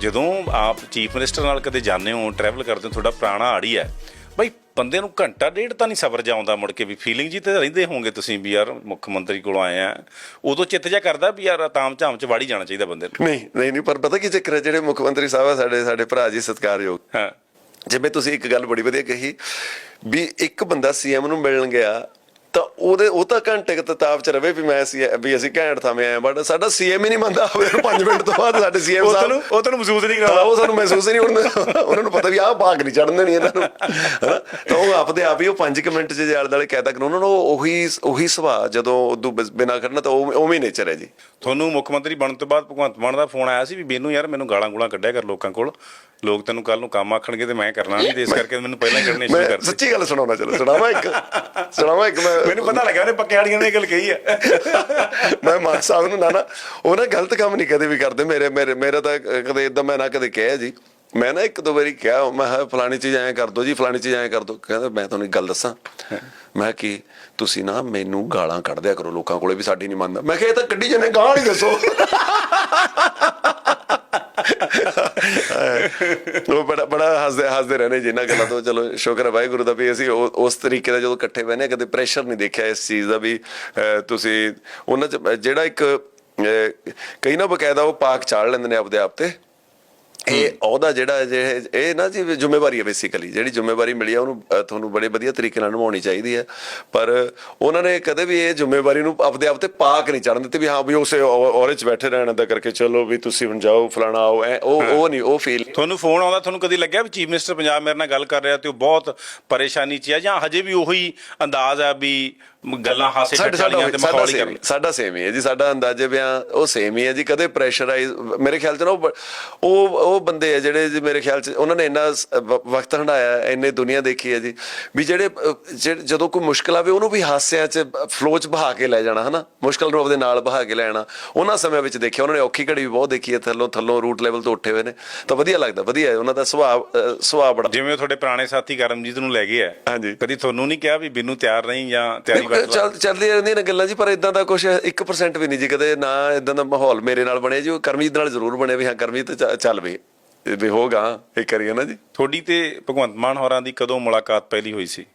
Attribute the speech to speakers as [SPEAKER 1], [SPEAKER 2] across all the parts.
[SPEAKER 1] ਜਦੋਂ ਆਪ chief minister ਨਾਲ ਕਦੇ ਜਾਂਦੇ ਹੋ ਟਰੈਵਲ ਕਰਦੇ ਹੋ ਤੁਹਾਡਾ ਪੁਰਾਣਾ ਆੜੀ ਹੈ ਬਈ ਬੰਦੇ ਨੂੰ ਘੰਟਾ ਡੇਢ ਤਾਂ ਨਹੀਂ ਸਬਰ ਜਾਉਂਦਾ ਮੁੜ ਕੇ ਵੀ ਫੀਲਿੰਗ ਜੀ ਤੇ ਰਹਿੰਦੇ ਹੋਵੋਗੇ ਤੁਸੀਂ ਵੀ ਯਾਰ ਮੁੱਖ ਮੰਤਰੀ ਕੋਲੋਂ ਆਏ ਆ ਉਦੋਂ ਚਿੱਤ ਜਾ ਕਰਦਾ ਵੀ ਯਾਰ ਤਾਮ ਝਾਮ ਚ ਵਾੜੀ ਜਾਣਾ ਚਾਹੀਦਾ ਬੰਦੇ ਨੂੰ।
[SPEAKER 2] ਨਹੀਂ ਨਹੀਂ ਨਹੀਂ ਪਰ ਪਤਾ ਕੀ ਚੱਕਰ ਹੈ ਜਿਹੜੇ ਮੁੱਖ ਮੰਤਰੀ ਸਾਹਿਬ ਆ ਸਾਡੇ ਸਾਡੇ ਭਰਾ ਜੀ ਸਤਿਕਾਰਯੋਗ।
[SPEAKER 1] ਹਾਂ।
[SPEAKER 2] ਜਿਵੇਂ ਤੁਸੀਂ ਇੱਕ ਗੱਲ ਬੜੀ ਵਧੀਆ ਕਹੀ ਵੀ ਇੱਕ ਬੰਦਾ ਸੀਐਮ ਨੂੰ ਮਿਲਣ ਗਿਆ ਉਹਦੇ ਉਹ ਤਾਂ ਘੰਟੇ ਕੁ ਤਤਾਬ ਚ ਰਵੇ ਵੀ ਮੈਂ ਸੀ ਵੀ ਅਸੀਂ ਘੈਂਟ ਥਾਵੇਂ ਆਏ ਬਟ ਸਾਡਾ ਸੀਐਮ ਹੀ ਨਹੀਂ ਮੰਨਦਾ ਹੋਵੇ 5 ਮਿੰਟ ਤੋਂ ਬਾਅਦ ਸਾਡੇ ਸੀਐਮ
[SPEAKER 1] ਉਹ
[SPEAKER 2] ਸਾਹਿਬ
[SPEAKER 1] ਤੈਨੂੰ ਉਹ ਤੈਨੂੰ ਮਹਿਸੂਸ ਨਹੀਂ ਕਰਾਉਂਦਾ।
[SPEAKER 2] ਉਹ ਸਾਨੂੰ ਮਹਿਸੂਸ ਨਹੀਂ ਹੁੰਦਾ ਉਹਨਾਂ ਨੂੰ ਪਤਾ ਵੀ ਆਹ ਭਾਗ ਨਹੀਂ ਚੜਨ ਦੇਣੀ ਇਹਨਾਂ ਨੂੰ? ਤਾਂ ਉਹ ਆਪਦੇ ਆਪ ਹੀ ਉਹ 5 ਮਿੰਟ ਚ ਜੇ ਆਲੇ ਦੁਆਲੇ ਕਹਿਤਾ ਕਿ ਉਹਨਾਂ ਨੂੰ ਉਹ ਉਹੀ ਉਹੀ ਸੁਭਾਅ ਜਦੋਂ ਉਦੋਂ ਬਿਨਾਂ ਖੜਨਾ ਤਾਂ ਉਹ ਉਵੇਂ ਨੇਚਰ ਹੈ ਜੀ।
[SPEAKER 1] ਤੁਹਾਨੂੰ ਮੁੱਖ ਮੰਤਰੀ ਬਣਨ ਤੋਂ ਬਾਅਦ ਭਗਵੰਤ ਮਾਨ ਦਾ ਫੋਨ ਆਇਆ ਸੀ ਵੀ ਮੈਨੂੰ ਯਾਰ ਮੈਨੂੰ ਗਾਲਾਂ ਗੂਲਾਂ ਕੱਢਿਆ ਕਰ ਲੋਕਾਂ ਕੋਲ। ਲੋਕ ਤੈਨੂੰ ਕੱਲ ਨੂੰ ਕੰਮ ਆਖਣਗੇ ਤੇ ਮੈਂ ਕਰਨਾ ਨਹੀਂ ਤੇ ਇਸ ਕਰਕੇ ਮੈਨੂੰ ਪਹਿਲਾਂ ਹੀ ਕੱਢਣੇ ਸ਼ੁਰੂ
[SPEAKER 2] ਮੈਂ
[SPEAKER 1] ਕਰ ਦਿੱਤੇ
[SPEAKER 2] ਸੱਚੀ ਗੱਲ ਸੁਣਾਉਣਾ ਚਲੋ ਸੁਣਾਵਾ ਇੱਕ ਸੁਣਾਵਾ ਇੱਕ ਮੈਂ
[SPEAKER 1] ਮੈਨੂੰ ਪਤਾ ਲੱਗਿਆ ਉਹਨੇ ਪੱਕੇ ਆੜੀਆਂ ਨੇ ਗੱਲ ਕਹੀ ਹੈ
[SPEAKER 2] ਮੈਂ ਮਾਨ ਸਾਹਿਬ ਨੂੰ ਨਾ ਨਾ ਉਹ ਨਾ ਗਲਤ ਕੰਮ ਨਹੀਂ ਕਦੇ ਵੀ ਕਰਦੇ ਮੇਰੇ ਮੇਰੇ ਮੇਰਾ ਤਾਂ ਕਦੇ ਇਦਾਂ ਮੈਂ ਨਾ ਕਦੇ ਕਿਹਾ ਜੀ। ਮੈਂ ਨਾ ਇੱਕ ਦੋ ਵਾਰੀ ਕਿਹਾ ਮੈਂ ਕਿਹਾ ਫਲਾਣੀ ਚੀਜ਼ ਐਂ ਕਰ ਦੋ ਜੀ ਫਲਾਣੀ ਚੀਜ਼ ਐਂ ਕਰ ਦੋ। ਕਹਿੰਦਾ ਮੈਂ ਤੁਹਾਨੂੰ ਇੱਕ ਗੱਲ ਦੱਸਾਂ। ਮੈਂ ਕਿ ਤੁਸੀਂ ਨਾ ਮੈਨੂੰ ਗਾਲਾਂ ਕੱਢਦਿਆ ਕਰੋ ਲੋਕਾਂ ਕੋਲੇ ਵੀ ਸਾਡੀ ਨਹੀਂ ਮੰਨਦਾ। ਮੈਂ ਕਿਹਾ ਇਹ ਤਾਂ ਕੱਢੀ ਜਨੇ ਗਾਲ ਹੀ ਦੱਸੋ। ਉਹ ਬੜਾ ਬੜਾ ਹੱਸਦੇ ਹੱਸਦੇ ਰਹਿੰਦੇ ਜਿੰਨਾ ਗੱਲਾਂ ਤੋਂ। ਚਲੋ ਸ਼ੁਕਰ ਹੈ ਵਾਹਿਗੁਰੂ ਦਾ ਵੀ ਅਸੀਂ ਉਸ ਤਰੀਕੇ ਦਾ ਜਦੋਂ ਇਕੱਠੇ ਬਹਿਨੇ ਕਦੇ ਪ੍ਰੈਸ਼ਰ ਨਹੀਂ ਦੇਖਿਆ ਇਸ ਚੀਜ਼ ਦਾ ਵੀ ਅਹ, ਤੁਸੀਂ ਉਹਨਾਂ ਚ ਜਿਹੜਾ ਇੱਕ ਅਹ, ਕਈ ਨਾ ਬਕਾਇਦਾ ਉਹ ਪਾਕ ਚਾੜ ਲੈਂਦੇ ਨੇ ਆਪਦੇ ਆਪ ਤੇ। ਇਹ ਉਹਦਾ ਜਿਹੜਾ ਇਹ ਨਾ ਜੀ ਜ਼ਿੰਮੇਵਾਰੀ ਹੈ ਬੇਸਿਕਲੀ ਜਿਹੜੀ ਜ਼ਿੰਮੇਵਾਰੀ ਮਿਲੀ ਆ ਉਹਨੂੰ ਤੁਹਾਨੂੰ ਬੜੇ ਵਧੀਆ ਤਰੀਕੇ ਨਾਲ ਨਿਭਾਉਣੀ ਚਾਹੀਦੀ ਹੈ। ਪਰ ਉਹਨਾਂ ਨੇ ਕਦੇ ਵੀ ਇਹ ਜ਼ਿੰਮੇਵਾਰੀ ਨੂੰ ਆਪਦੇ ਆਪ ਤੇ ਪਾਕ ਨਹੀਂ ਚੜਨ ਦਿੱਤੀ ਵੀ ਹਾਂ ਵੀ ਉਸੇ ਔਰੇ ਚ ਬੈਠੇ ਰਹਿਣ ਦਾ ਕਰਕੇ ਚਲੋ ਵੀ ਤੁਸੀਂ ਹੁਣ ਜਾਓ ਫਲਾਣਾ ਆਓ ਉਹ ਉਹ ਨਹੀਂ ਉਹ ਫੀਲ
[SPEAKER 1] ਤੁਹਾਨੂੰ ਫੋਨ ਆਉਂਦਾ ਤੁਹਾਨੂੰ ਕਦੀ ਲੱਗਿਆ ਵੀ ਚੀਫ ਮਿਨਿਸਟਰ ਪੰਜਾਬ ਮੇਰੇ ਨਾਲ ਗੱਲ ਕਰ ਰਿਹਾ ਤੇ ਉਹ ਬਹੁਤ ਪਰੇਸ਼ਾਨੀ 'ਚ ਹੈ ਜਾਂ ਹਜੇ ਵੀ ਉਹੀ ਅੰਦਾਜ਼ ਆ ਵੀ ਗੱਲਾਂ ਹਾਸੇ ਵਾਲੀਆਂ ਤੇ ਮਖੌਲੀ
[SPEAKER 2] ਸੇਮ
[SPEAKER 1] ਕਰ
[SPEAKER 2] ਹੀ ਸਾਡਾ ਸੇਮ ਹੀ ਹੈ ਜੀ ਸਾਡਾ ਅੰਦਾਜ਼ੇ ਬਿਆਨ ਉਹ ਸੇਮ ਹੀ ਹੈ ਜੀ ਕਦੇ ਪ੍ਰੈਸ਼ਰਾਈਜ਼ ਮੇਰੇ ਖਿਆਲ ਚ ਨਾ ਉਹ ਉਹ ਉਹ ਬੰਦੇ ਆ ਜਿਹੜੇ ਮੇਰੇ ਖਿਆਲ ਚ ਉਹਨਾਂ ਨੇ ਇੰਨਾ ਵਕਤ ਹੰਡਾਇਆ ਇੰਨੇ ਦੁਨੀਆ ਦੇਖੀ ਹੈ ਜੀ ਵੀ ਜਿਹੜੇ ਜਦੋਂ ਕੋਈ ਮੁਸ਼ਕਲ ਆਵੇ ਉਹਨੂੰ ਵੀ ਹਾਸਿਆਂ ਚ ਫਲੋ ਚ ਬਹਾ ਕੇ ਲੈ ਜਾਣਾ ਹਨਾ? ਮੁਸ਼ਕਲ ਨੂੰ ਆਪਦੇ ਨਾਲ ਬਹਾ ਕੇ ਲੈਣਾ ਉਹਨਾਂ ਸਮਿਆਂ ਵਿੱਚ ਦੇਖਿਆ ਉਹਨਾਂ ਨੇ ਔਖੀ ਘੜੀ ਵੀ ਬਹੁਤ ਦੇਖੀ ਹੈ ਥੱਲੋਂ ਥੱਲੋਂ ਰੂਟ ਲੈਵਲ ਤੋਂ ਉੱਠੇ ਹੋਏ ਨੇ। ਤਾਂ ਵਧੀਆ ਲੱਗਦਾ ਵਧੀਆ ਹੈ ਉਹਨਾਂ ਦਾ ਸੁਭਾਅ ਸੁਭਾਅ ਬੜਾ।
[SPEAKER 1] ਜਿਵੇਂ ਤੁਹਾਡੇ ਪੁਰਾਣੇ ਸਾਥੀ ਕਰਮਜੀਤ ਨੂੰ ਲੈ ਗਏ ਆ
[SPEAKER 2] ਹਾਂਜੀ।
[SPEAKER 1] ਕਦੀ ਤੁਹਾਨੂੰ ਨਹੀਂ ਕਿਹਾ ਵੀ ਬਿੰਨੂ ਤਿਆਰ ਨਹੀਂ ਜਾਂ ਤਿਆਰੀ ਕਰ
[SPEAKER 2] ਚੱਲ ਚੱਲਦੀਆਂ ਰਹਿੰਦੀਆਂ ਨੇ ਗੱਲਾਂ ਜੀ ਪਰ ਇਦਾਂ ਦਾ ਕੁਝ 1% ਵੀ ਨਹੀਂ ਜੀ ਕਦੇ ਨਾ ਇਦਾਂ ਦਾ ਮਾਹੌਲ ਮੇਰੇ ਨਾਲ ਬਣਿਆ ਜੀ ਉਹ ਕਰਮਜੀਤ ਨਾਲ ਜ਼ਰੂਰ ਬਣਿਆ ਵੀ ਹਾਂ ਕਰਮਜੀਤ ਚੱਲ ਵੀ। ਵੀ ਹੋਗਾ ਇਹ ਕਰੀਏ ਨਾ ਜੀ।
[SPEAKER 1] ਤੁਹਾਡੀ ਤੇ ਭਗਵੰਤ ਮਾਨ ਹੋਰਾਂ ਦੀ ਕਦੋਂ ਮੁਲਾਕਾਤ ਪਹਿਲੀ ਹੋਈ ਸੀ?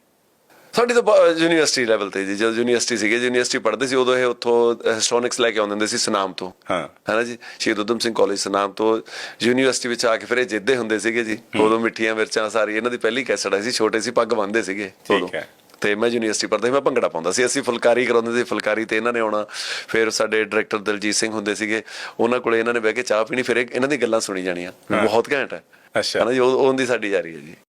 [SPEAKER 2] ਸਾਡੀ ਤਾਂ ਯੂਨੀਵਰਸਿਟੀ ਲੈਵਲ ਤੇ ਜੀ ਜਦੋਂ ਯੂਨੀਵਰਸਿਟੀ ਸੀਗੇ ਯੂਨੀਵਰਸਿਟੀ ਪੜ੍ਹਦੇ ਸੀ ਉਦੋਂ ਇਹ ਉੱਥੋਂ ਹਿਸਟੋਨਿਕਸ ਲੈ ਕੇ ਆਉਂਦੇ ਹੁੰਦੇ ਸੀ ਸਨਾਮ ਤੋਂ।
[SPEAKER 1] ਹਾਂ।
[SPEAKER 2] ਹੈਨਾ ਜੀ? ਸ਼ਹੀਦ ਉਦਮ ਸਿੰਘ ਕਾਲਜ ਸਨਾਮ ਤੋਂ। ਯੂਨੀਵਰਸਿਟੀ ਵਿੱਚ ਆ ਕੇ ਫਿਰ ਇਹ ਜਿੱਦੇ ਹੁੰਦੇ ਸੀਗੇ ਜੀ। ਉਦੋਂ ਮਿੱਠੀਆਂ ਮਿਰਚਾਂ ਸਾਰੀ ਇਹਨਾਂ ਦੀ ਪਹਿਲੀ ਕੈਸਟ ਆਈ ਸੀ ਛੋਟੇ ਸੀ ਪੱਗ ਬੰਨਦੇ ਸੀਗੇ
[SPEAKER 1] ਠੀਕ। ਹੈ।
[SPEAKER 2] ਤੇ ਮੈਂ ਯੂਨੀਵਰਸਿਟੀ ਪੜ੍ਹਦਾ ਸੀ ਮੈਂ ਭੰਗੜਾ ਪਾਉਂਦਾ ਸੀ। ਅਸੀਂ ਫੁਲਕਾਰੀ ਕਰਾਉਂਦੇ ਸੀ ਫੁਲਕਾਰੀ ਤੇ ਇਹਨਾਂ ਨੇ ਆਉਣਾ। ਫਿਰ ਸਾਡੇ ਡਾਇਰੈਕਟਰ ਦਲਜੀਤ ਸਿੰਘ ਹੁੰਦੇ ਸੀਗੇ ਉਹਨਾਂ ਕੋਲੇ ਇਹਨਾਂ ਨੇ ਬਹਿ ਕੇ ਚਾਹ ਪੀਣੀ ਫਿਰ ਇਹ- ਇਹਨਾਂ ਦੀ ਗੱਲਾਂ ਸੁਣੀ ਜਾਣੀਆਂ। ਬਹੁਤ ਘੈਂਟ ਹੈ।
[SPEAKER 1] ਅੱਛਾ।
[SPEAKER 2] ਹੈਨਾ ਜੀ ਉਹ ਉਹਦੀ ਸਾਡੀ ਜਾਰੀ ਹੈ ਜੀ।